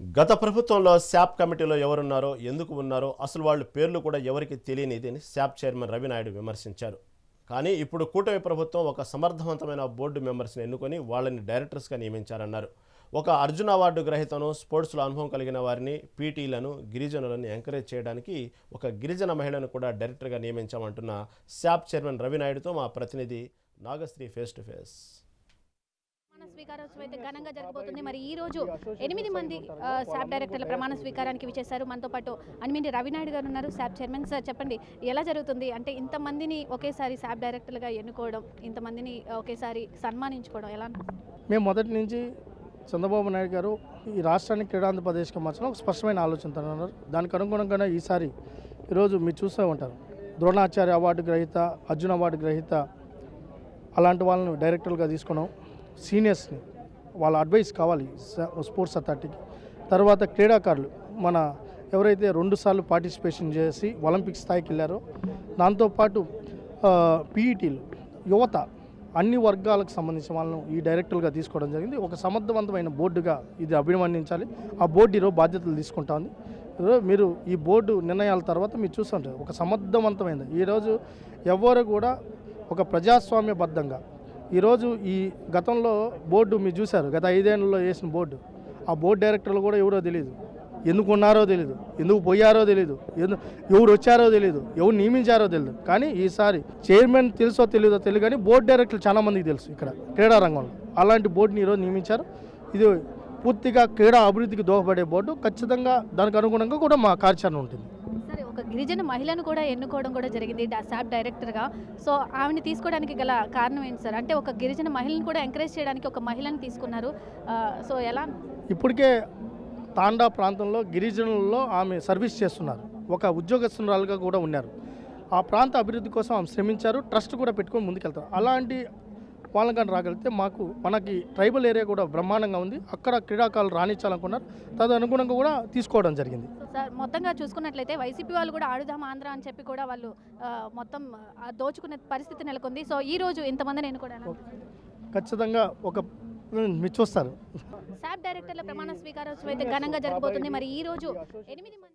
గత ప్రభుత్వంలో శాప్ కమిటీలో ఎవరున్నారో ఎందుకు ఉన్నారో అసలు వాళ్ళ పేర్లు కూడా ఎవరికి తెలియనిది అని శాప్ చైర్మన్ రవినాయుడు విమర్శించారు. కానీ ఇప్పుడు కూటమి ప్రభుత్వం ఒక సమర్థవంతమైన బోర్డు మెంబర్స్ని ఎన్నుకొని వాళ్ళని డైరెక్టర్స్గా నియమించారన్నారు. ఒక అర్జున అవార్డు గ్రహీతను స్పోర్ట్స్లో అనుభవం కలిగిన వారిని పీటీలను గిరిజనులను ఎంకరేజ్ చేయడానికి ఒక గిరిజన మహిళను కూడా డైరెక్టర్గా నియమించామంటున్న శాప్ చైర్మన్ రవినాయుడుతో మా ప్రతినిధి నాగశ్రీ ఫేస్ టు ఫేస్ స్వీకారోత్సవం అయితే ఘనంగా జరగబోతుంది. మరి ఈ రోజు ఎనిమిది మంది శాప్ డైరెక్టర్ల ప్రమాణ స్వీకారానికి విచ్చేశారు. మనతో పాటు అనిమిండి రవినాయుడు గారు ఉన్నారు. శాప్ చైర్మన్ సార్ చెప్పండి ఎలా జరుగుతుంది? అంటే ఇంతమందిని ఒకేసారి శాప్ డైరెక్టర్లుగా ఎన్నుకోవడం ఇంతమందిని ఒకేసారి సన్మానించుకోవడం ఎలా మేము మొదటి నుంచి చంద్రబాబు నాయుడు గారు ఈ రాష్ట్రాన్ని క్రీడాంధ్రప్రదేశ్కి మార్చడం ఒక స్పష్టమైన ఆలోచనతో ఉన్నారు. దానికి అనుగుణంగానే ఈసారి ఈరోజు మీరు చూస్తూ ఉంటారు. ద్రోణాచార్య అవార్డు గ్రహీత అర్జున్ అవార్డు గ్రహీత అలాంటి వాళ్ళని డైరెక్టర్లుగా తీసుకున్నాం. సీనియర్స్ని వాళ్ళ అడ్వైస్ కావాలి స- స్పోర్ట్స్ అథారిటీకి. తర్వాత క్రీడాకారులు మన ఎవరైతే రెండుసార్లు పార్టిసిపేషన్ చేసి ఒలింపిక్ స్థాయికి వెళ్ళారో దాంతోపాటు పీఈటీలు యువత అన్ని వర్గాలకు సంబంధించిన వాళ్ళను ఈ డైరెక్టర్లుగా తీసుకోవడం జరిగింది. ఒక సమర్థవంతమైన బోర్డుగా ఇది అభివర్ణించాలి ఆ బోర్డు ఈరోజు బాధ్యతలు తీసుకుంటా ఉంది. మీరు ఈ బోర్డు నిర్ణయాల తర్వాత మీరు చూస్తుంటారు. ఒక సమర్థవంతమైనది. ఈరోజు ఎవరు కూడా ఒక ప్రజాస్వామ్యబద్ధంగా ఈరోజు ఈ గతంలో బోర్డు మీరు చూశారు గత ఐదేళ్ళలో వేసిన బోర్డు. ఆ బోర్డు డైరెక్టర్లు కూడా ఎవరో తెలియదు ఎందుకు ఉన్నారో తెలియదు ఎందుకు పోయారో తెలియదు ఎందు ఎవరు వచ్చారో తెలియదు ఎవరు నియమించారో తెలియదు కానీ ఈసారి చైర్మన్ తెలుసో తెలియదో తెలియదు కానీ బోర్డు డైరెక్టర్లు చాలామందికి తెలుసు ఇక్కడ క్రీడా రంగంలో. అలాంటి బోర్డుని ఈరోజు నియమించారు. ఇది పూర్తిగా క్రీడా అభివృద్ధికి దోహపడే బోర్డు. ఖచ్చితంగా దానికి అనుగుణంగా కూడా మా కార్యాచరణ ఉంటుంది. ఒక గిరిజన మహిళను కూడా ఎన్నుకోవడం కూడా జరిగింది శాప్ డైరెక్టర్గా. సో ఆమెను తీసుకోవడానికి గల కారణం ఏంటి సార్? అంటే ఒక గిరిజన మహిళను కూడా ఎంకరేజ్ చేయడానికి ఒక మహిళను తీసుకున్నారు. సో ఎలా? ఇప్పటికే తాండా ప్రాంతంలో గిరిజనుల్లో ఆమె సర్వీస్ చేస్తున్నారు. ఒక ఉద్యోగస్తురాలుగా కూడా ఉన్నారు. ఆ ప్రాంత అభివృద్ధి కోసం ఆమె శ్రమించారు ట్రస్ట్ కూడా పెట్టుకొని ముందుకెళ్తారు. అలాంటి కానీ రాగలిగితే మాకు మనకి ట్రైబల్ ఏరియా కూడా బ్రహ్మాండంగా ఉంది. అక్కడ క్రీడాకారులు రాణించాలనుకున్నారు. తదనుగుణంగా కూడా తీసుకోవడం జరిగింది. సార్ మొత్తంగా చూసుకున్నట్లయితే వైసీపీ వాళ్ళు కూడా ఆడుదాం ఆంధ్ర అని చెప్పి కూడా వాళ్ళు మొత్తం దోచుకునే పరిస్థితి నెలకొంది. సో ఈ రోజు ఇంతమందిని ఎన్నుకోవడానికి ఖచ్చితంగా ఒక మీరు చూస్తారు శాప్ డైరెక్టర్ల ప్రమాణ స్వీకారోత్సవం అయితే ఘనంగా జరగబోతుంది మరి ఈ రోజు ఎనిమిది మంది